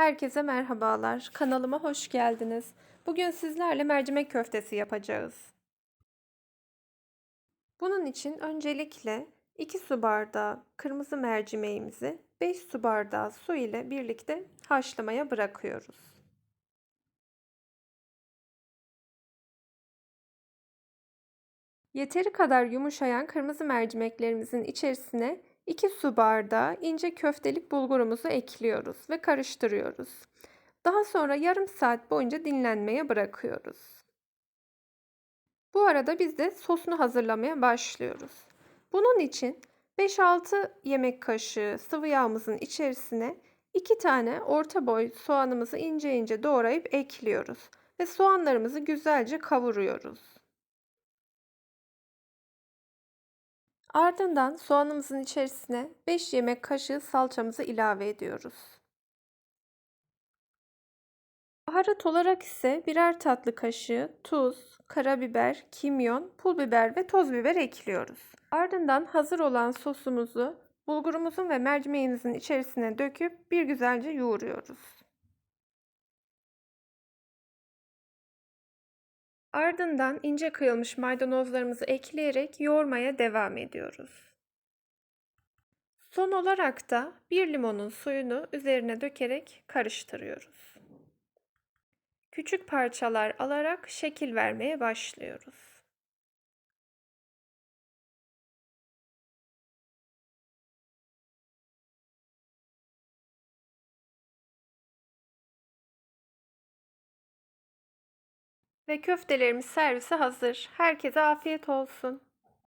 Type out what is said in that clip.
Herkese merhabalar. Kanalıma hoş geldiniz. Bugün sizlerle mercimek köftesi yapacağız. Bunun için öncelikle 2 su bardağı kırmızı mercimeğimizi 5 su bardağı su ile birlikte haşlamaya bırakıyoruz. Yeteri kadar yumuşayan kırmızı mercimeklerimizin içerisine 2 su bardağı ince köftelik bulgurumuzu ekliyoruz ve karıştırıyoruz. Daha sonra yarım saat boyunca dinlenmeye bırakıyoruz. Bu arada biz de sosunu hazırlamaya başlıyoruz. Bunun için 5-6 yemek kaşığı sıvı yağımızın içerisine 2 tane orta boy soğanımızı ince ince doğrayıp ekliyoruz ve soğanlarımızı güzelce kavuruyoruz. Ardından soğanımızın içerisine 5 yemek kaşığı salçamızı ilave ediyoruz. Baharat olarak ise birer tatlı kaşığı tuz, karabiber, kimyon, pul biber ve toz biber ekliyoruz. Ardından hazır olan sosumuzu bulgurumuzun ve mercimeğimizin içerisine döküp bir güzelce yoğuruyoruz. Ardından ince kıyılmış maydanozlarımızı ekleyerek yoğurmaya devam ediyoruz. Son olarak da bir limonun suyunu üzerine dökerek karıştırıyoruz. Küçük parçalar alarak şekil vermeye başlıyoruz. Ve köftelerimiz servise hazır. Herkese afiyet olsun.